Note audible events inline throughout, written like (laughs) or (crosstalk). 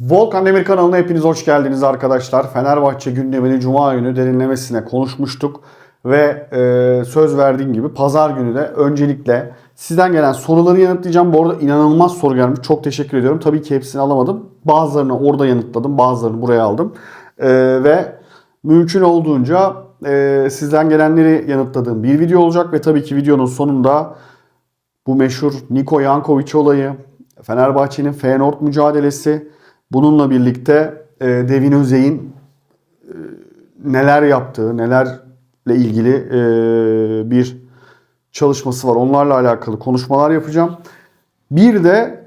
Volkan Demir kanalına hepiniz hoş geldiniz arkadaşlar. Fenerbahçe gündemini Cuma günü derinlemesine konuşmuştuk. Ve e, söz verdiğim gibi pazar günü de öncelikle sizden gelen soruları yanıtlayacağım. Bu arada inanılmaz soru gelmiş. Çok teşekkür ediyorum. Tabii ki hepsini alamadım. Bazılarını orada yanıtladım. Bazılarını buraya aldım. E, ve mümkün olduğunca e, sizden gelenleri yanıtladığım bir video olacak. Ve tabii ki videonun sonunda bu meşhur Niko Yankovic olayı, Fenerbahçe'nin Feyenoord mücadelesi, bununla birlikte e, Devin Özey'in e, neler yaptığı, nelerle ilgili e, bir çalışması var. Onlarla alakalı konuşmalar yapacağım. Bir de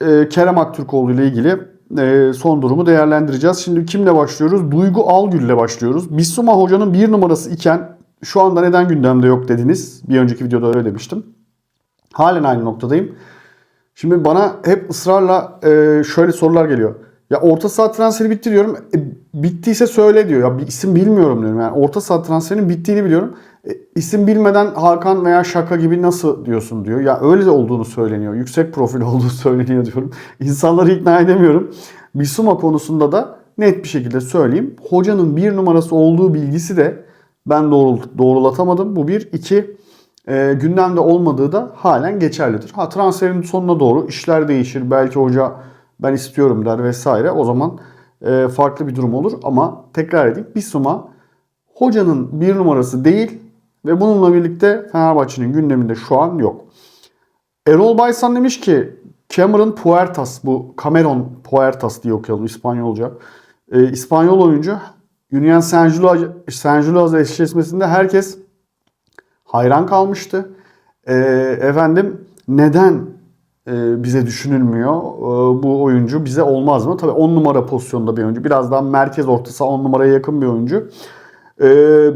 e, Kerem Aktürkoğlu ile ilgili e, son durumu değerlendireceğiz. Şimdi kimle başlıyoruz? Duygu Algül ile başlıyoruz. Bissouma hocanın bir numarası iken şu anda neden gündemde yok dediniz. Bir önceki videoda öyle demiştim. Halen aynı noktadayım. Şimdi bana hep ısrarla e, şöyle sorular geliyor. Ya orta saha transferi bitti diyorum. E, bittiyse söyle diyor. Ya bir isim bilmiyorum diyorum. Yani orta saha transferinin bittiğini biliyorum. E, isim bilmeden Hakan veya Şaka gibi nasıl diyorsun diyor. Ya öyle de olduğunu söyleniyor. Yüksek profil (laughs) olduğu söyleniyor diyorum. İnsanları ikna edemiyorum. Bisuma konusunda da net bir şekilde söyleyeyim. Hocanın bir numarası olduğu bilgisi de ben doğru, doğrulatamadım. Bu bir. iki e, gündemde olmadığı da halen geçerlidir. Ha transferin sonuna doğru işler değişir. Belki hoca ben istiyorum der vesaire. O zaman e, farklı bir durum olur. Ama tekrar edeyim Bissouma hocanın bir numarası değil ve bununla birlikte Fenerbahçe'nin gündeminde şu an yok. Erol Baysan demiş ki Cameron Puertas bu Cameron Puertas diye okuyalım İspanyolca. E, İspanyol oyuncu Union Saint-Gilloise eşleşmesinde herkes hayran kalmıştı. E, efendim neden e, bize düşünülmüyor e, bu oyuncu bize olmaz mı? Tabii 10 numara pozisyonda bir oyuncu. Biraz daha merkez ortası 10 numaraya yakın bir oyuncu. E,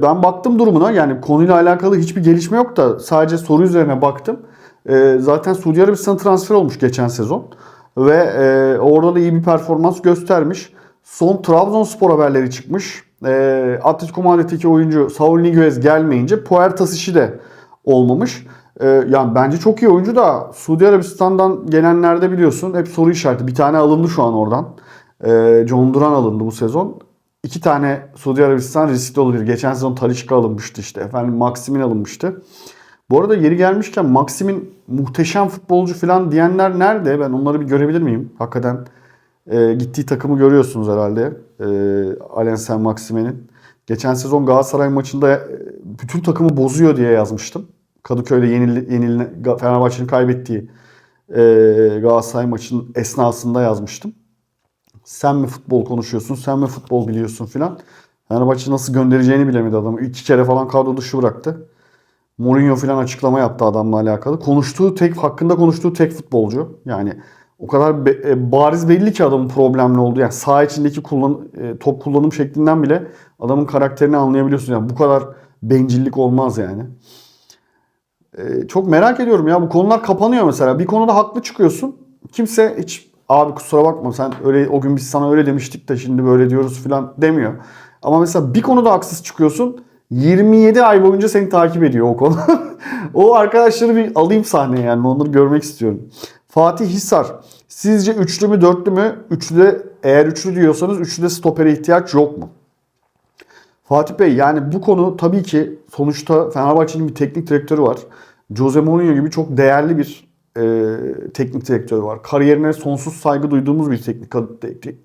ben baktım durumuna yani konuyla alakalı hiçbir gelişme yok da sadece soru üzerine baktım. E, zaten Suudi Arabistan transfer olmuş geçen sezon. Ve e, orada da iyi bir performans göstermiş. Son Trabzonspor haberleri çıkmış. E, Atletico Madrid'deki oyuncu Saul Niguez gelmeyince Puertas işi de olmamış. E, yani bence çok iyi oyuncu da Suudi Arabistan'dan gelenlerde biliyorsun hep soru işareti. Bir tane alındı şu an oradan. E, John Duran alındı bu sezon. İki tane Suudi Arabistan riskli olabilir. Geçen sezon Talişka alınmıştı işte. Efendim Maximin alınmıştı. Bu arada yeri gelmişken Maxim'in muhteşem futbolcu falan diyenler nerede? Ben onları bir görebilir miyim? Hakikaten e, gittiği takımı görüyorsunuz herhalde. E, Alensen Maxime'nin. Geçen sezon Galatasaray maçında e, bütün takımı bozuyor diye yazmıştım. Kadıköy'de yenil, yenil, Fenerbahçe'nin kaybettiği e, Galatasaray maçının esnasında yazmıştım. Sen mi futbol konuşuyorsun, sen mi futbol biliyorsun filan. Fenerbahçe nasıl göndereceğini bilemedi adamı. İki kere falan kadro dışı bıraktı. Mourinho falan açıklama yaptı adamla alakalı. Konuştuğu tek hakkında konuştuğu tek futbolcu. Yani o kadar be, e, bariz belli ki adamın problemli olduğu. Yani saha içindeki kullan, e, top kullanım şeklinden bile adamın karakterini anlayabiliyorsun. Yani bu kadar bencillik olmaz yani. E, çok merak ediyorum ya bu konular kapanıyor mesela. Bir konuda haklı çıkıyorsun. Kimse hiç abi kusura bakma sen öyle o gün biz sana öyle demiştik de şimdi böyle diyoruz falan demiyor. Ama mesela bir konuda haksız çıkıyorsun. 27 ay boyunca seni takip ediyor o konu. (laughs) o arkadaşları bir alayım sahneye yani onları görmek istiyorum. Fatih Hisar. Sizce üçlü mü dörtlü mü? Üçlü eğer üçlü diyorsanız üçlüde stopere ihtiyaç yok mu? Fatih Bey yani bu konu tabii ki sonuçta Fenerbahçe'nin bir teknik direktörü var. Jose Mourinho gibi çok değerli bir e, teknik direktörü var. Kariyerine sonsuz saygı duyduğumuz bir teknik,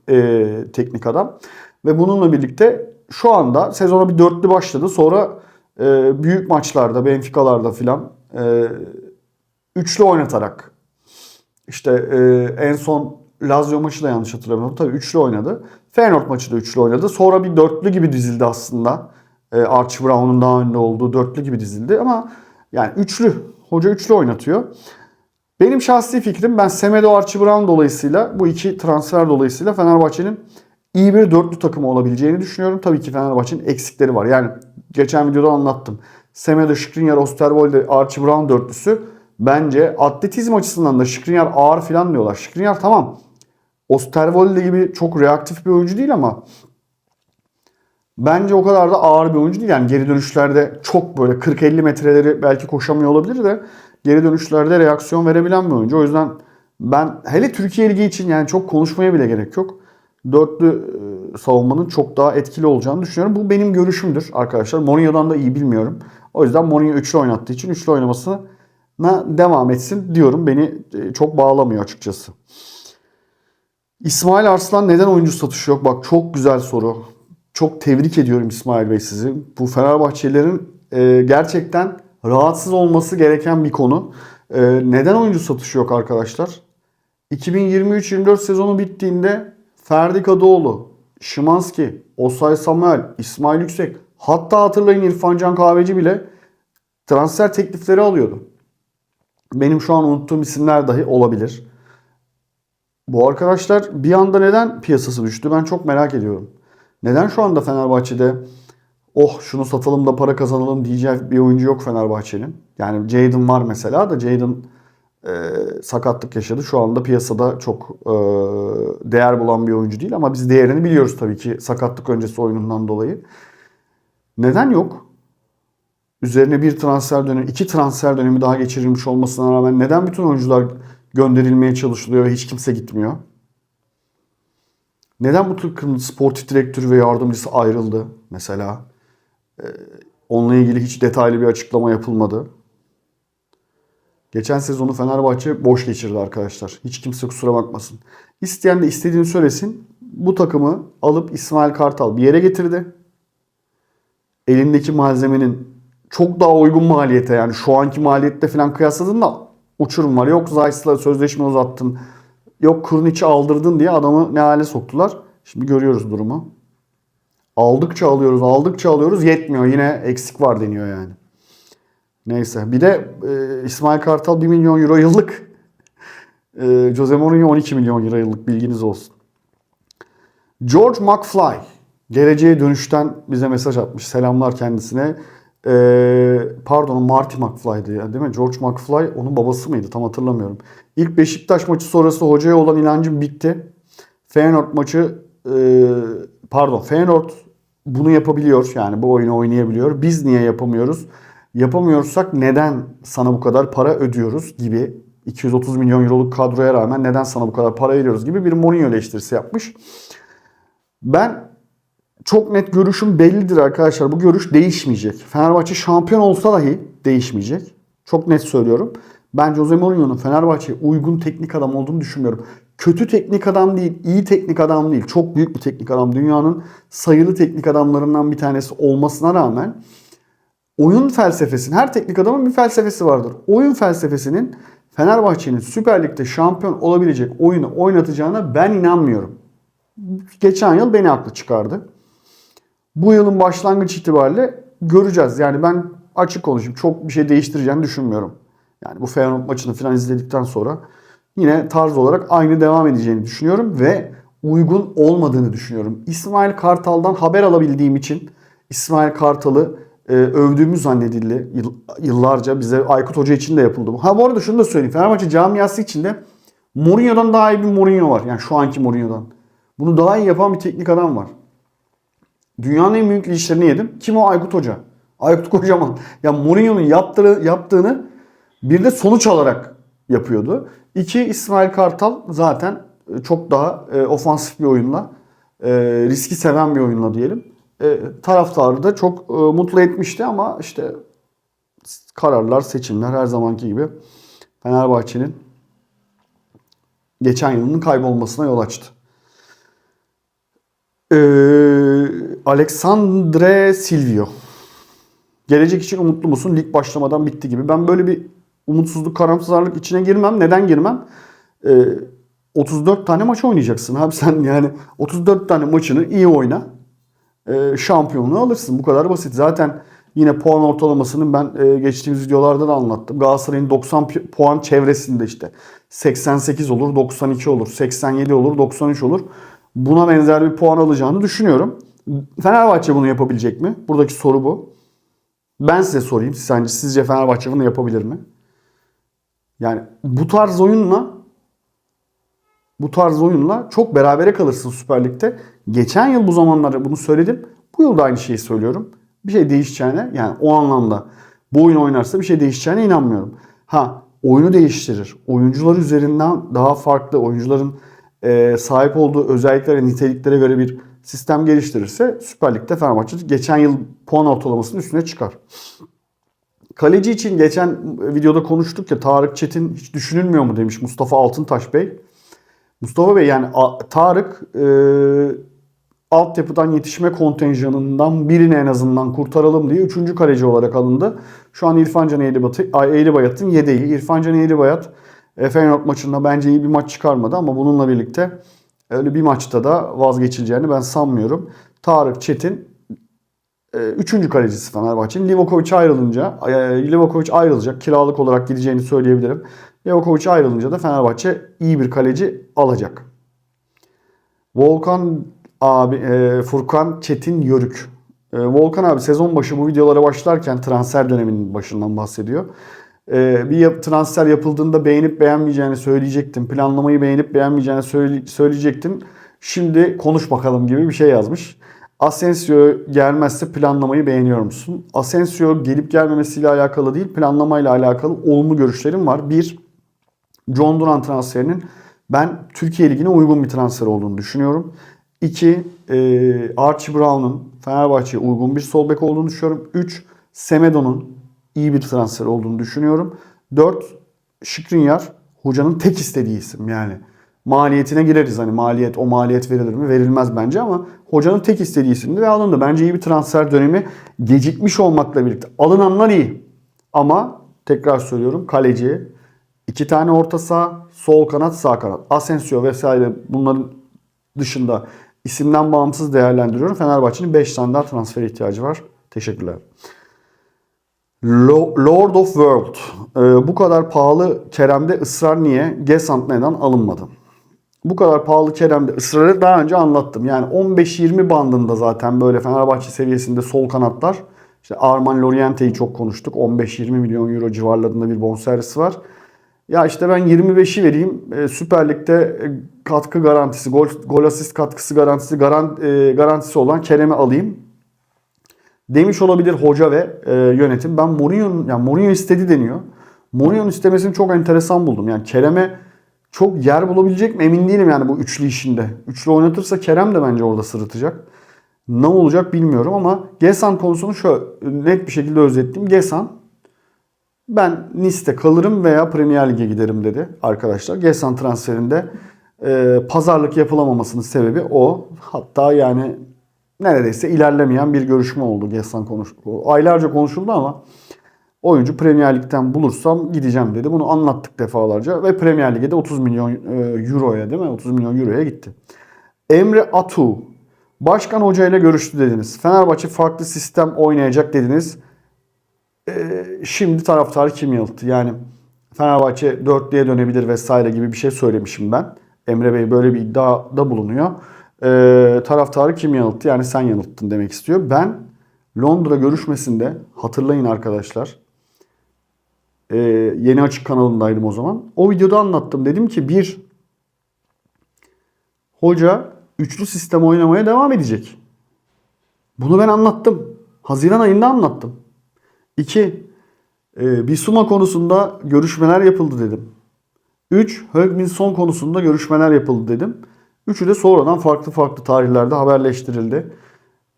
e, teknik adam. Ve bununla birlikte şu anda sezona bir dörtlü başladı. Sonra e, büyük maçlarda, Benfica'larda filan e, üçlü oynatarak işte e, en son Lazio maçı da yanlış hatırlamıyorum. Tabii üçlü oynadı. Feyenoord maçı da üçlü oynadı. Sonra bir dörtlü gibi dizildi aslında. E, Archie Brown'un daha önde olduğu dörtlü gibi dizildi ama yani üçlü. Hoca üçlü oynatıyor. Benim şahsi fikrim ben Semedo Archie Brown dolayısıyla bu iki transfer dolayısıyla Fenerbahçe'nin iyi bir dörtlü takımı olabileceğini düşünüyorum. Tabii ki Fenerbahçe'nin eksikleri var. Yani geçen videoda anlattım. Semedo, Skriniar, Osterwolde, Archie Brown dörtlüsü bence atletizm açısından da Skriniar ağır falan diyorlar. Skriniar tamam Osterwolde gibi çok reaktif bir oyuncu değil ama bence o kadar da ağır bir oyuncu değil. Yani geri dönüşlerde çok böyle 40-50 metreleri belki koşamıyor olabilir de geri dönüşlerde reaksiyon verebilen bir oyuncu. O yüzden Ben hele Türkiye Ligi için yani çok konuşmaya bile gerek yok. Dörtlü e, savunmanın çok daha etkili olacağını düşünüyorum. Bu benim görüşümdür arkadaşlar. Mourinho'dan da iyi bilmiyorum. O yüzden Mourinho üçlü oynattığı için üçlü oynamasına devam etsin diyorum. Beni e, çok bağlamıyor açıkçası. İsmail Arslan neden oyuncu satışı yok? Bak çok güzel soru. Çok tebrik ediyorum İsmail Bey sizi. Bu Fenerbahçelilerin e, gerçekten rahatsız olması gereken bir konu. E, neden oyuncu satışı yok arkadaşlar? 2023-24 sezonu bittiğinde Ferdi Kadıoğlu, Şimanski, Osay Samuel, İsmail Yüksek hatta hatırlayın İrfan Can Kahveci bile transfer teklifleri alıyordu. Benim şu an unuttuğum isimler dahi olabilir. Bu arkadaşlar bir anda neden piyasası düştü ben çok merak ediyorum. Neden şu anda Fenerbahçe'de oh şunu satalım da para kazanalım diyeceği bir oyuncu yok Fenerbahçe'nin. Yani Jadon var mesela da Jadon e, sakatlık yaşadı. Şu anda piyasada çok e, değer bulan bir oyuncu değil ama biz değerini biliyoruz tabii ki sakatlık öncesi oyunundan dolayı. Neden yok? Üzerine bir transfer dönemi, iki transfer dönemi daha geçirilmiş olmasına rağmen neden bütün oyuncular gönderilmeye çalışılıyor ve hiç kimse gitmiyor? Neden bu takımın sportif direktörü ve yardımcısı ayrıldı mesela? Ee, onunla ilgili hiç detaylı bir açıklama yapılmadı. Geçen sezonu Fenerbahçe boş geçirdi arkadaşlar. Hiç kimse kusura bakmasın. İsteyen de istediğini söylesin. Bu takımı alıp İsmail Kartal bir yere getirdi. Elindeki malzemenin çok daha uygun maliyete yani şu anki maliyette falan kıyasladığında uçurum var. Yok Zayt'la sözleşme uzattın. Yok Kurniç'i aldırdın diye adamı ne hale soktular. Şimdi görüyoruz durumu. Aldıkça alıyoruz, aldıkça alıyoruz yetmiyor. Yine eksik var deniyor yani. Neyse. Bir de e, İsmail Kartal 1 milyon euro yıllık. (laughs) E, Jose Mourinho 12 milyon euro yıllık bilginiz olsun. George McFly geleceğe dönüşten bize mesaj atmış. Selamlar kendisine. E, pardon Marty McFly'dı ya değil mi? George McFly onun babası mıydı? Tam hatırlamıyorum. İlk Beşiktaş maçı sonrası hocaya olan inancım bitti. Feyenoord maçı e, pardon Feyenoord bunu yapabiliyor. Yani bu oyunu oynayabiliyor. Biz niye yapamıyoruz? Yapamıyorsak neden sana bu kadar para ödüyoruz gibi 230 milyon euroluk kadroya rağmen neden sana bu kadar para veriyoruz gibi bir Mourinho eleştirisi yapmış. Ben çok net görüşüm bellidir arkadaşlar. Bu görüş değişmeyecek. Fenerbahçe şampiyon olsa dahi değişmeyecek. Çok net söylüyorum. Ben Jose Mourinho'nun Fenerbahçe'ye uygun teknik adam olduğunu düşünmüyorum. Kötü teknik adam değil, iyi teknik adam değil. Çok büyük bir teknik adam. Dünyanın sayılı teknik adamlarından bir tanesi olmasına rağmen oyun felsefesinin, her teknik adamın bir felsefesi vardır. Oyun felsefesinin Fenerbahçe'nin Süper Lig'de şampiyon olabilecek oyunu oynatacağına ben inanmıyorum. Geçen yıl beni haklı çıkardı. Bu yılın başlangıç itibariyle göreceğiz. Yani ben açık konuşayım. Çok bir şey değiştireceğini düşünmüyorum. Yani bu Feyenoord maçını falan izledikten sonra yine tarz olarak aynı devam edeceğini düşünüyorum ve uygun olmadığını düşünüyorum. İsmail Kartal'dan haber alabildiğim için İsmail Kartal'ı e, övdüğümüz zannedildi yıllarca. Bize Aykut Hoca için de yapıldı bu. Ha bu arada şunu da söyleyeyim. Fenerbahçe camiası içinde Mourinho'dan daha iyi bir Mourinho var. Yani şu anki Mourinho'dan. Bunu daha iyi yapan bir teknik adam var. Dünyanın en büyük işlerini yedim. Kim o? Aykut Hoca. Aykut (laughs) Kocaman. Ya Mourinho'nun yaptığı, yaptığını bir de sonuç alarak yapıyordu. İki İsmail Kartal zaten e, çok daha e, ofansif bir oyunla, e, riski seven bir oyunla diyelim. E, taraftarı da çok e, mutlu etmişti ama işte kararlar, seçimler her zamanki gibi Fenerbahçe'nin geçen yılının kaybolmasına yol açtı. Ee, Alexandre Silvio. Gelecek için umutlu musun? Lig başlamadan bitti gibi. Ben böyle bir umutsuzluk, karamsarlık içine girmem. Neden girmem? Ee, 34 tane maç oynayacaksın abi (laughs) sen yani 34 tane maçını iyi oyna. Ee, şampiyonluğu alırsın. Bu kadar basit. Zaten yine puan ortalamasını ben e, geçtiğimiz videolarda da anlattım. Galatasaray'ın 90 puan çevresinde işte 88 olur, 92 olur, 87 olur, 93 olur buna benzer bir puan alacağını düşünüyorum. Fenerbahçe bunu yapabilecek mi? Buradaki soru bu. Ben size sorayım. Sence sizce Fenerbahçe bunu yapabilir mi? Yani bu tarz oyunla bu tarz oyunla çok berabere kalırsın Süper Lig'de. Geçen yıl bu zamanlarda bunu söyledim. Bu yıl da aynı şeyi söylüyorum. Bir şey değişeceğine yani o anlamda bu oyun oynarsa bir şey değişeceğine inanmıyorum. Ha oyunu değiştirir. Oyuncular üzerinden daha farklı oyuncuların e, sahip olduğu özelliklere, niteliklere göre bir sistem geliştirirse Süper Lig'de Fenerbahçe geçen yıl puan ortalamasının üstüne çıkar. Kaleci için geçen videoda konuştuk ya Tarık Çetin hiç düşünülmüyor mu demiş Mustafa Altıntaş Bey. Mustafa Bey yani Tarık e, altyapıdan yetişme kontenjanından birini en azından kurtaralım diye 3. kaleci olarak alındı. Şu an İrfan Can Eğribayat'ın yedeği. İrfan Can Eğribayat e, Feyenoord maçında bence iyi bir maç çıkarmadı ama bununla birlikte öyle bir maçta da vazgeçileceğini ben sanmıyorum. Tarık Çetin e, üçüncü kalecisi Fenerbahçe'nin. Livakovic ayrılınca, e, Livakovic ayrılacak. Kiralık olarak gideceğini söyleyebilirim. Livakovic ayrılınca da Fenerbahçe iyi bir kaleci alacak. Volkan abi, e, Furkan Çetin Yörük. E, Volkan abi sezon başı bu videolara başlarken transfer döneminin başından bahsediyor. E, bir transfer yapıldığında beğenip beğenmeyeceğini söyleyecektim. Planlamayı beğenip beğenmeyeceğini söyle- söyleyecektin. Şimdi konuş bakalım gibi bir şey yazmış. Asensio gelmezse planlamayı beğeniyor musun? Asensio gelip gelmemesiyle alakalı değil, planlamayla alakalı olumlu görüşlerim var. Bir, John Duran transferinin ben Türkiye Ligi'ne uygun bir transfer olduğunu düşünüyorum. İki, e, Archie Brown'un Fenerbahçe'ye uygun bir sol bek olduğunu düşünüyorum. Üç, Semedo'nun iyi bir transfer olduğunu düşünüyorum. Dört, Şikrinyar hocanın tek istediği isim yani. Maliyetine gireriz hani maliyet o maliyet verilir mi? Verilmez bence ama hocanın tek istediği isimdi ve alındı. Bence iyi bir transfer dönemi gecikmiş olmakla birlikte. Alınanlar iyi. Ama tekrar söylüyorum kaleci, iki tane orta saha, sol kanat, sağ kanat. Asensio vesaire bunların dışında isimden bağımsız değerlendiriyorum. Fenerbahçe'nin 5 tane daha transfer ihtiyacı var. Teşekkürler. Lo- Lord of World. Ee, bu kadar pahalı Kerem'de ısrar niye? Gesant neden alınmadı? Bu kadar pahalı Kerem'de ısrarı daha önce anlattım. Yani 15-20 bandında zaten böyle Fenerbahçe seviyesinde sol kanatlar. İşte Arman Loriente'yi çok konuştuk. 15-20 milyon euro civarlarında bir bonservisi var. Ya işte ben 25'i vereyim. E, Süper Lig'de e, katkı garantisi, gol, gol asist katkısı garantisi garan, e, garantisi olan Kerem'i alayım. Demiş olabilir hoca ve e, yönetim. Ben Mourinho'nun yani Mourinho istedi deniyor. Mourinho'nun istemesini çok enteresan buldum. Yani Kerem'e çok yer bulabilecek mi emin değilim yani bu üçlü işinde. Üçlü oynatırsa Kerem de bence orada sırıtacak. Ne olacak bilmiyorum ama Gesan konusunu şöyle net bir şekilde özetleyeyim. Gesan ben Nice'te kalırım veya Premier Lig'e giderim dedi arkadaşlar. Gesan transferinde e, pazarlık yapılamamasının sebebi o. Hatta yani neredeyse ilerlemeyen bir görüşme oldu Gesan konuş. Aylarca konuşuldu ama oyuncu Premier Lig'den bulursam gideceğim dedi. Bunu anlattık defalarca ve Premier Lig'e de 30 milyon e, euroya değil mi? 30 milyon euroya gitti. Emre Atu Başkan Hoca ile görüştü dediniz. Fenerbahçe farklı sistem oynayacak dediniz. Ee, şimdi taraftarı kim yanılttı? Yani Fenerbahçe dörtlüye dönebilir vesaire gibi bir şey söylemişim ben. Emre Bey böyle bir iddiada bulunuyor. Ee, taraftarı kim yanılttı? Yani sen yanılttın demek istiyor. Ben Londra görüşmesinde hatırlayın arkadaşlar. Ee, yeni açık kanalındaydım o zaman. O videoda anlattım. Dedim ki bir hoca üçlü sistem oynamaya devam edecek. Bunu ben anlattım. Haziran ayında anlattım. İki, e, Bisuma konusunda görüşmeler yapıldı dedim. Üç, Högmin Son konusunda görüşmeler yapıldı dedim. Üçü de sonradan farklı farklı tarihlerde haberleştirildi.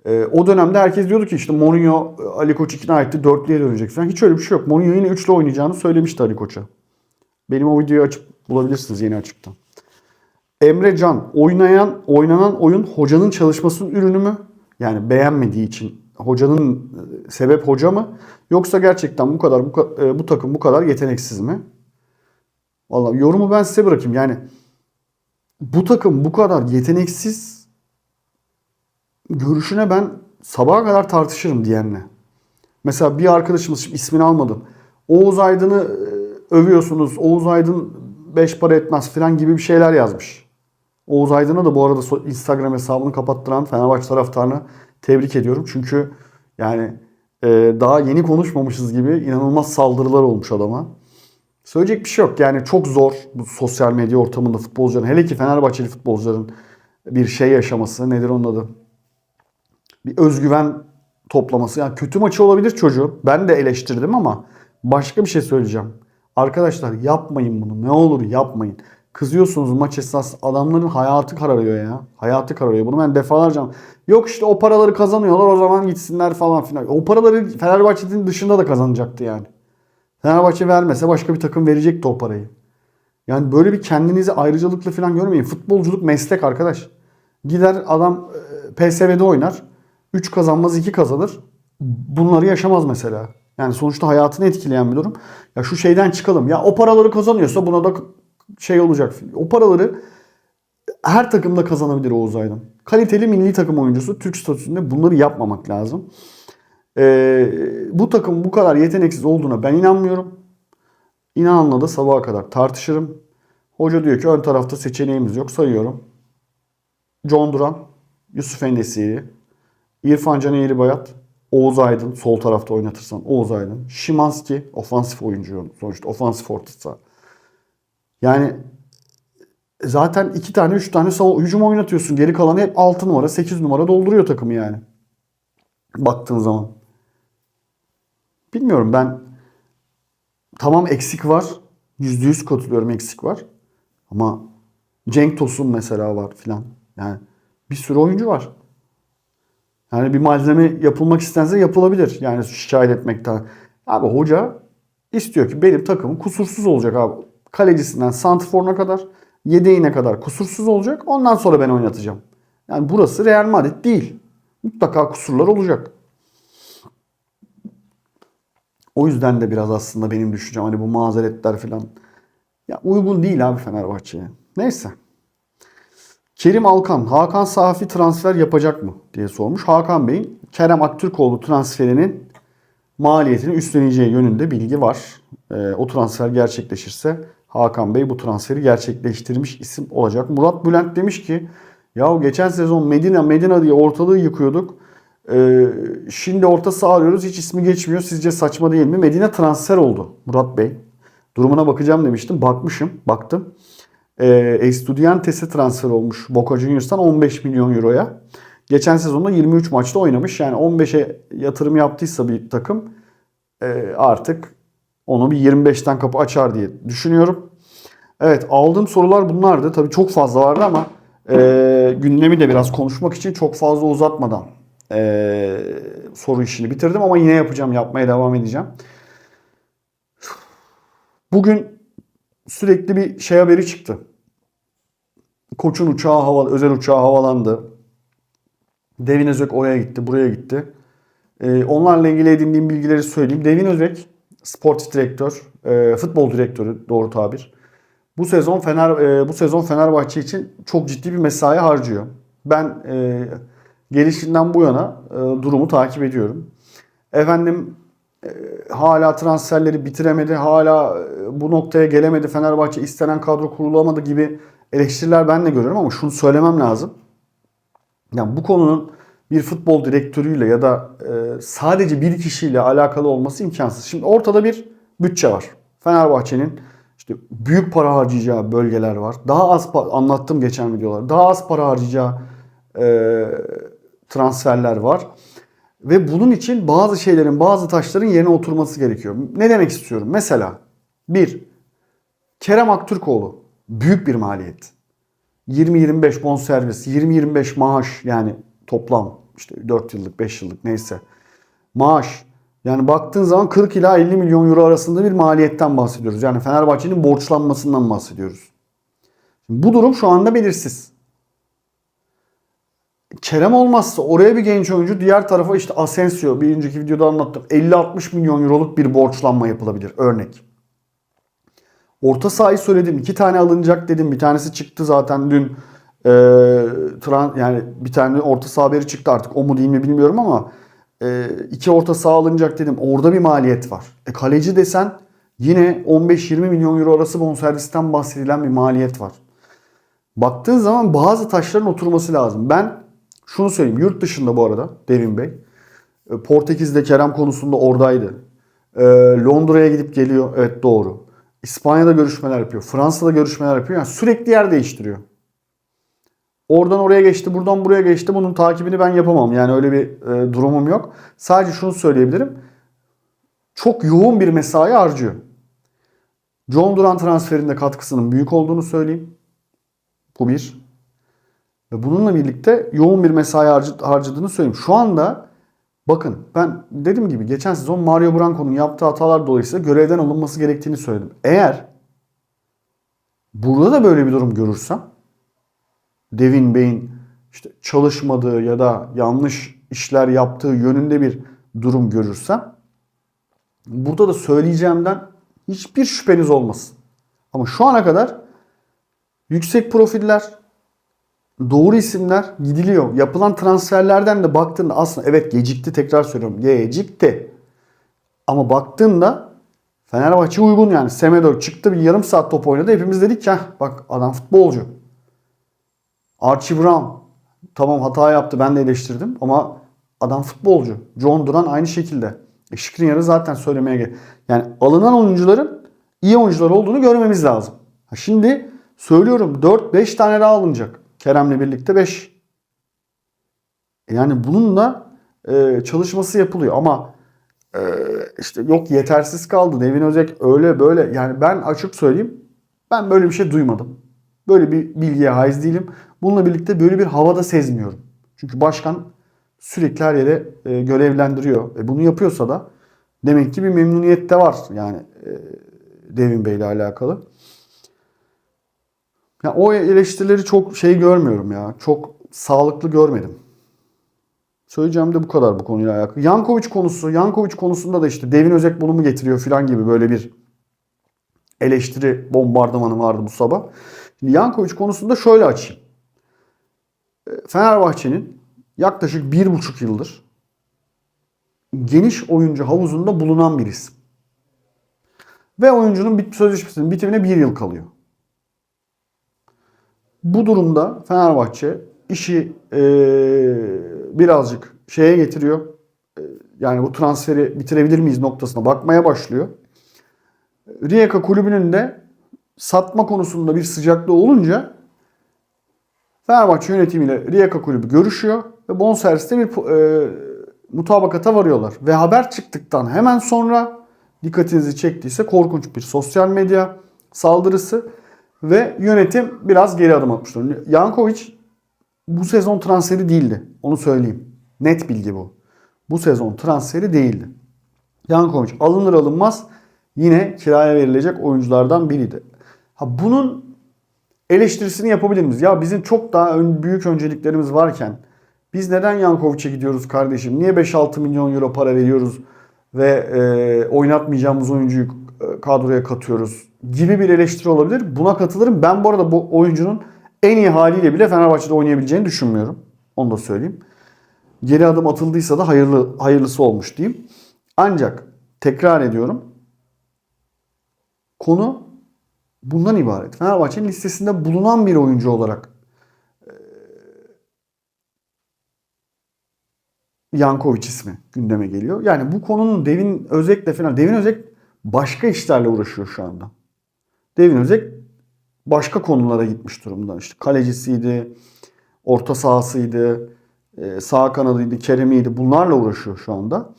E, o dönemde herkes diyordu ki işte Mourinho Ali Koç ikna etti dörtlüye dönecek falan. Hiç öyle bir şey yok. Mourinho yine üçlü oynayacağını söylemişti Ali Koç'a. Benim o videoyu açıp bulabilirsiniz yeni açıktan. Emre Can oynayan oynanan oyun hocanın çalışmasının ürünü mü? Yani beğenmediği için hocanın e, sebep hoca mı? Yoksa gerçekten bu kadar bu, e, bu takım bu kadar yeteneksiz mi? Vallahi yorumu ben size bırakayım. Yani bu takım bu kadar yeteneksiz görüşüne ben sabaha kadar tartışırım diyenle. Mesela bir arkadaşımız şimdi ismini almadım. Oğuz Aydın'ı e, övüyorsunuz. Oğuz Aydın beş para etmez falan gibi bir şeyler yazmış. Oğuz Aydın'a da bu arada Instagram hesabını kapattıran Fenerbahçe taraftarını tebrik ediyorum. Çünkü yani e, daha yeni konuşmamışız gibi inanılmaz saldırılar olmuş adama. Söyleyecek bir şey yok. Yani çok zor bu sosyal medya ortamında futbolcuların hele ki Fenerbahçeli futbolcuların bir şey yaşaması. Nedir onun adı? Bir özgüven toplaması. Yani kötü maçı olabilir çocuğun. Ben de eleştirdim ama başka bir şey söyleyeceğim. Arkadaşlar yapmayın bunu. Ne olur yapmayın. Kızıyorsunuz maç esnası adamların hayatı kararıyor ya. Hayatı kararıyor. Bunu ben defalarca yok işte o paraları kazanıyorlar o zaman gitsinler falan filan. O paraları Fenerbahçe'nin dışında da kazanacaktı yani. Fenerbahçe vermese başka bir takım verecekti o parayı. Yani böyle bir kendinizi ayrıcalıklı falan görmeyin. Futbolculuk meslek arkadaş. Gider adam e, PSV'de oynar. 3 kazanmaz 2 kazanır. Bunları yaşamaz mesela. Yani sonuçta hayatını etkileyen bir durum. Ya şu şeyden çıkalım. Ya o paraları kazanıyorsa buna da şey olacak. O paraları her takımda kazanabilir Oğuz Aydın. Kaliteli milli takım oyuncusu Türk statüsünde bunları yapmamak lazım. Ee, bu takım bu kadar yeteneksiz olduğuna ben inanmıyorum. İnananla da sabaha kadar tartışırım. Hoca diyor ki ön tarafta seçeneğimiz yok sayıyorum. John Duran, Yusuf Endesiri, İrfan Can Eğribayat, Oğuz Aydın sol tarafta oynatırsan Oğuz Aydın, Şimanski ofansif oyuncu sonuçta ofansif orta saha. Yani zaten iki tane üç tane sağ, hücum oynatıyorsun. Geri kalanı hep 6 numara 8 numara dolduruyor takımı yani. Baktığın zaman. Bilmiyorum ben tamam eksik var. %100 katılıyorum eksik var. Ama Cenk Tosun mesela var filan. Yani bir sürü oyuncu var. Yani bir malzeme yapılmak istense yapılabilir. Yani şikayet etmekten. Abi hoca istiyor ki benim takımım kusursuz olacak abi. Kalecisinden santrforuna kadar, yedeğine kadar kusursuz olacak. Ondan sonra ben oynatacağım. Yani burası Real Madrid değil. Mutlaka kusurlar olacak. O yüzden de biraz aslında benim düşüncem hani bu mazeretler falan ya uygun değil abi Fenerbahçe'ye. Neyse. Kerim Alkan, Hakan Safi transfer yapacak mı diye sormuş. Hakan Bey'in Kerem Aktürkoğlu transferinin maliyetini üstleneceği yönünde bilgi var. E, o transfer gerçekleşirse Hakan Bey bu transferi gerçekleştirmiş isim olacak. Murat Bülent demiş ki ya geçen sezon Medina Medina diye ortalığı yıkıyorduk. E, şimdi orta saha arıyoruz hiç ismi geçmiyor. Sizce saçma değil mi? Medina transfer oldu Murat Bey. Durumuna bakacağım demiştim. Bakmışım. Baktım. E, Estudiantes'e transfer olmuş Boca Juniors'tan 15 milyon euroya. Geçen sezonda 23 maçta oynamış. Yani 15'e yatırım yaptıysa bir takım e, artık onu bir 25'ten kapı açar diye düşünüyorum. Evet aldığım sorular bunlardı. Tabii çok fazla vardı ama e, gündemi de biraz konuşmak için çok fazla uzatmadan e, soru işini bitirdim. Ama yine yapacağım, yapmaya devam edeceğim. Bugün sürekli bir şey haberi çıktı. Koç'un uçağı hava, özel uçağı havalandı. Devin Özek oraya gitti, buraya gitti. Ee, onlarla ilgili edindiğim bilgileri söyleyeyim. Devin Özek, sportif direktör, e, futbol direktörü doğru tabir. Bu sezon Fener e, bu sezon Fenerbahçe için çok ciddi bir mesai harcıyor. Ben e, gelişinden bu yana e, durumu takip ediyorum. Efendim e, hala transferleri bitiremedi, hala e, bu noktaya gelemedi, Fenerbahçe istenen kadro kurulamadı gibi eleştiriler ben de görüyorum ama şunu söylemem lazım. Yani bu konunun bir futbol direktörüyle ya da e, sadece bir kişiyle alakalı olması imkansız. Şimdi ortada bir bütçe var. Fenerbahçe'nin işte büyük para harcayacağı bölgeler var. Daha az anlattım geçen videolar. Daha az para harcayacağı e, transferler var. Ve bunun için bazı şeylerin, bazı taşların yerine oturması gerekiyor. Ne demek istiyorum? Mesela bir, Kerem Aktürkoğlu büyük bir maliyet. 20-25 bonservis, 20-25 maaş yani toplam işte 4 yıllık, 5 yıllık neyse maaş. Yani baktığın zaman 40 ila 50 milyon euro arasında bir maliyetten bahsediyoruz. Yani Fenerbahçe'nin borçlanmasından bahsediyoruz. Bu durum şu anda belirsiz. Kerem olmazsa oraya bir genç oyuncu diğer tarafa işte Asensio bir önceki videoda anlattım. 50-60 milyon euroluk bir borçlanma yapılabilir örnek. Orta sahayı söyledim. iki tane alınacak dedim. Bir tanesi çıktı zaten dün. E, tran, yani bir tane orta saha haberi çıktı artık. O mu değil mi bilmiyorum ama e, iki orta saha alınacak dedim. Orada bir maliyet var. E, kaleci desen yine 15-20 milyon euro arası bonservisten bahsedilen bir maliyet var. Baktığın zaman bazı taşların oturması lazım. Ben şunu söyleyeyim. Yurt dışında bu arada Devin Bey. e, Portekiz'de Kerem konusunda oradaydı. E, Londra'ya gidip geliyor. Evet doğru. İspanya'da görüşmeler yapıyor. Fransa'da görüşmeler yapıyor. Yani sürekli yer değiştiriyor. Oradan oraya geçti, buradan buraya geçti. Bunun takibini ben yapamam. Yani öyle bir e, durumum yok. Sadece şunu söyleyebilirim. Çok yoğun bir mesai harcıyor. John Duran transferinde katkısının büyük olduğunu söyleyeyim. Bu bir. Ve bununla birlikte yoğun bir mesai harcadığını söyleyeyim. Şu anda bakın ben dediğim gibi geçen sezon Mario Branco'nun yaptığı hatalar dolayısıyla görevden alınması gerektiğini söyledim. Eğer burada da böyle bir durum görürsem Devin Bey'in işte çalışmadığı ya da yanlış işler yaptığı yönünde bir durum görürsem burada da söyleyeceğimden hiçbir şüpheniz olmasın. Ama şu ana kadar yüksek profiller, doğru isimler gidiliyor. Yapılan transferlerden de baktığında aslında evet gecikti tekrar söylüyorum. Gecikti. Ama baktığında Fenerbahçe uygun yani. Semedo çıktı bir yarım saat top oynadı. Hepimiz dedik ki "Heh, bak adam futbolcu. Archie Brown tamam hata yaptı ben de eleştirdim ama adam futbolcu. John Duran aynı şekilde. E, Skriniar'ı zaten söylemeye gerek. Yani alınan oyuncuların iyi oyuncular olduğunu görmemiz lazım. Ha, şimdi söylüyorum 4-5 tane daha alınacak. Kerem'le birlikte 5. Yani bununla e, çalışması yapılıyor ama e, işte yok yetersiz kaldı. Nevin Özek öyle böyle. Yani ben açık söyleyeyim ben böyle bir şey duymadım. Böyle bir bilgiye haiz değilim. Bununla birlikte böyle bir havada sezmiyorum. Çünkü başkan sürekli her yere e, görevlendiriyor. E, bunu yapıyorsa da demek ki bir memnuniyet de var yani e, Devin Bey ile alakalı. Ya o eleştirileri çok şey görmüyorum ya. Çok sağlıklı görmedim. Söyleyeceğim de bu kadar bu konuyla alakalı. Yankovic konusu. Yankovic konusunda da işte Devin Özek bunu mu getiriyor falan gibi böyle bir eleştiri bombardımanı vardı bu sabah. Şimdi Yankovic konusunda şöyle açayım. E, Fenerbahçe'nin yaklaşık bir buçuk yıldır geniş oyuncu havuzunda bulunan bir isim. Ve oyuncunun bit sözleşmesinin bitimine bir yıl kalıyor. Bu durumda Fenerbahçe işi e, birazcık şeye getiriyor. E, yani bu transferi bitirebilir miyiz noktasına bakmaya başlıyor. Rijeka kulübünün de satma konusunda bir sıcaklığı olunca Fenerbahçe yönetimiyle Rijeka kulübü görüşüyor ve bonserviste bir e, mutabakata varıyorlar. Ve haber çıktıktan hemen sonra dikkatinizi çektiyse korkunç bir sosyal medya saldırısı ve yönetim biraz geri adım atmış durumda. Yankovic bu sezon transferi değildi. Onu söyleyeyim. Net bilgi bu. Bu sezon transferi değildi. Yankovic alınır alınmaz yine kiraya verilecek oyunculardan biriydi. Ha bunun eleştirisini yapabilir miyiz? Ya bizim çok daha ön, büyük önceliklerimiz varken biz neden Yankovic'e gidiyoruz kardeşim? Niye 5-6 milyon euro para veriyoruz ve e, oynatmayacağımız oyuncuyu e, kadroya katıyoruz gibi bir eleştiri olabilir. Buna katılırım. Ben bu arada bu oyuncunun en iyi haliyle bile Fenerbahçe'de oynayabileceğini düşünmüyorum. Onu da söyleyeyim. Geri adım atıldıysa da hayırlı hayırlısı olmuş diyeyim. Ancak tekrar ediyorum. Konu bundan ibaret. Fenerbahçe'nin listesinde bulunan bir oyuncu olarak Yankovic ismi gündeme geliyor. Yani bu konunun Devin Özek'le falan. Devin Özek başka işlerle uğraşıyor şu anda. Devin Özek başka konulara gitmiş durumda. İşte kalecisiydi, orta sahasıydı, e, sağ kanadıydı, Kerem'iydi. Bunlarla uğraşıyor şu anda.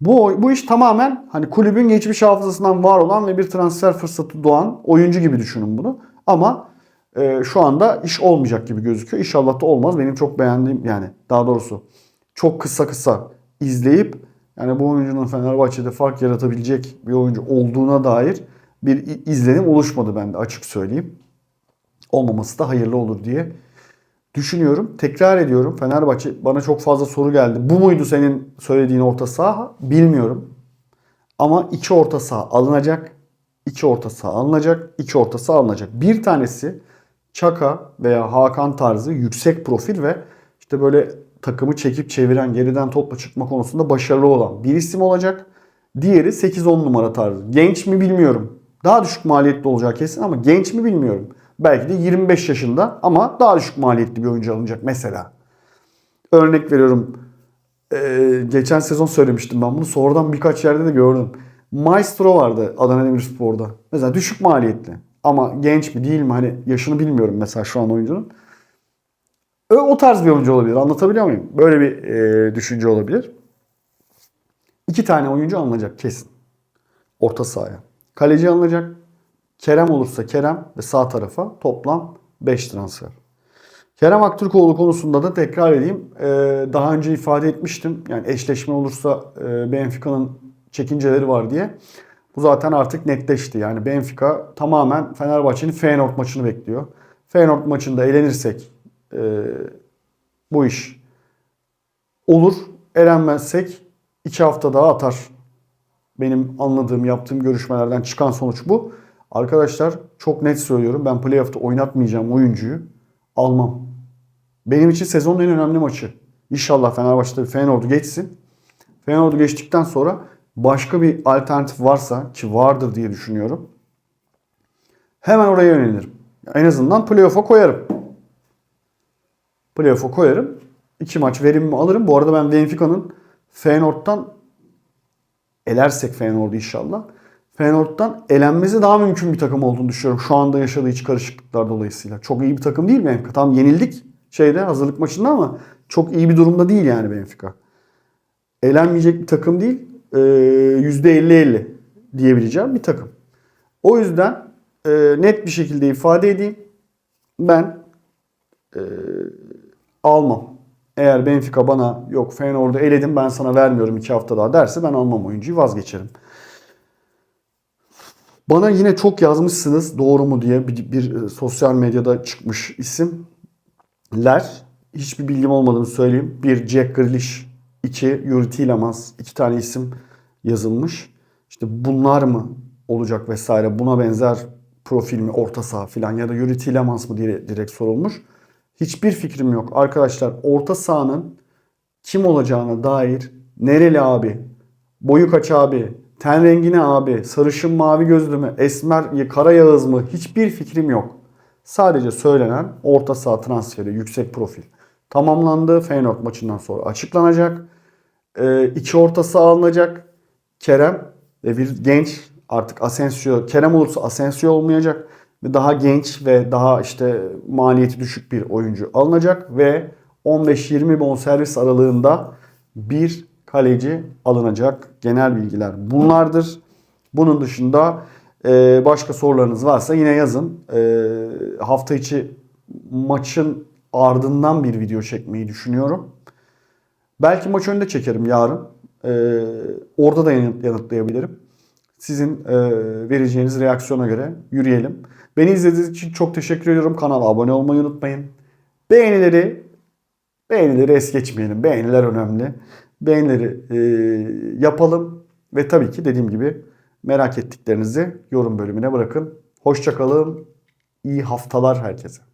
Bu, bu iş tamamen hani kulübün geçmiş hafızasından var olan ve bir transfer fırsatı doğan oyuncu gibi düşünün bunu. Ama e, şu anda iş olmayacak gibi gözüküyor. İnşallah da olmaz. Benim çok beğendiğim yani daha doğrusu çok kısa kısa izleyip yani bu oyuncunun Fenerbahçe'de fark yaratabilecek bir oyuncu olduğuna dair bir izlenim oluşmadı bende açık söyleyeyim. Olmaması da hayırlı olur diye düşünüyorum. Tekrar ediyorum Fenerbahçe bana çok fazla soru geldi. Bu muydu senin söylediğin orta saha? Bilmiyorum. Ama iki orta saha alınacak. iki orta saha alınacak. iki orta saha alınacak. Bir tanesi Çaka veya Hakan tarzı yüksek profil ve işte böyle takımı çekip çeviren, geriden topla çıkma konusunda başarılı olan bir isim olacak. Diğeri 8-10 numara tarzı. Genç mi bilmiyorum. Daha düşük maliyetli olacak kesin ama genç mi bilmiyorum. Belki de 25 yaşında ama daha düşük maliyetli bir oyuncu alınacak mesela. Örnek veriyorum. Ee, geçen sezon söylemiştim ben bunu. Sonradan birkaç yerde de gördüm. Maestro vardı Adana Demirspor'da. Mesela düşük maliyetli. Ama genç mi değil mi hani yaşını bilmiyorum mesela şu an oyuncunun. O tarz bir oyuncu olabilir. Anlatabiliyor muyum? Böyle bir e, düşünce olabilir. İki tane oyuncu alınacak kesin. Orta sahaya. Kaleci alınacak. Kerem olursa Kerem ve sağ tarafa toplam 5 transfer. Kerem Aktürkoğlu konusunda da tekrar edeyim. Ee, daha önce ifade etmiştim. Yani eşleşme olursa e, Benfica'nın çekinceleri var diye. Bu zaten artık netleşti. Yani Benfica tamamen Fenerbahçe'nin Feyenoord maçını bekliyor. Feyenoord maçında eğlenirsek e, bu iş olur. Elenmezsek iki hafta daha atar. Benim anladığım, yaptığım görüşmelerden çıkan sonuç bu. Arkadaşlar çok net söylüyorum. Ben playoff'ta oynatmayacağım oyuncuyu. Almam. Benim için sezonun en önemli maçı. İnşallah Fenerbahçe'de Feyenoord'u geçsin. Feyenoord'u geçtikten sonra başka bir alternatif varsa ki vardır diye düşünüyorum. Hemen oraya yönelirim. En azından playoff'a koyarım. Playoff'a koyarım. İki maç verimimi alırım. Bu arada ben Benfica'nın Feyenoord'dan elersek Feyenoord'u inşallah. Feyenoord'dan elenmesi daha mümkün bir takım olduğunu düşünüyorum. Şu anda yaşadığı iç karışıklıklar dolayısıyla. Çok iyi bir takım değil Benfica. Tam yenildik şeyde hazırlık maçında ama çok iyi bir durumda değil yani Benfica. Elenmeyecek bir takım değil. Ee, %50-50 diyebileceğim bir takım. O yüzden e, net bir şekilde ifade edeyim. Ben e, almam. Eğer Benfica bana yok Feyenoord'u eledim ben sana vermiyorum iki hafta daha derse ben almam oyuncuyu vazgeçerim. Bana yine çok yazmışsınız doğru mu diye bir, bir e, sosyal medyada çıkmış isimler. Hiçbir bilgim olmadığını söyleyeyim. Bir Jack Grealish, iki Yuri Tielemans, iki tane isim yazılmış. İşte bunlar mı olacak vesaire buna benzer profil mi orta saha falan ya da Yuri Tielemans mı diye direkt sorulmuş. Hiçbir fikrim yok. Arkadaşlar orta sahanın kim olacağına dair nereli abi, boyu kaç abi, ten rengi ne abi, sarışın mavi gözlü mü, esmer kara yağız mı hiçbir fikrim yok. Sadece söylenen orta saha transferi yüksek profil tamamlandı. Feyenoord maçından sonra açıklanacak. Ee, iki orta saha alınacak. Kerem ve bir genç artık Asensio, Kerem olursa Asensio olmayacak daha genç ve daha işte maliyeti düşük bir oyuncu alınacak ve 15-20 bonservis aralığında bir kaleci alınacak. Genel bilgiler bunlardır. Bunun dışında e, başka sorularınız varsa yine yazın. E, hafta içi maçın ardından bir video çekmeyi düşünüyorum. Belki maç önünde çekerim yarın. E, orada da yanıt, yanıtlayabilirim. Sizin vereceğiniz reaksiyona göre yürüyelim. Beni izlediğiniz için çok teşekkür ediyorum. Kanala abone olmayı unutmayın. Beğenileri beğenileri es geçmeyelim. Beğeniler önemli. Beğenileri e, yapalım ve tabii ki dediğim gibi merak ettiklerinizi yorum bölümüne bırakın. Hoşçakalın. İyi haftalar herkese.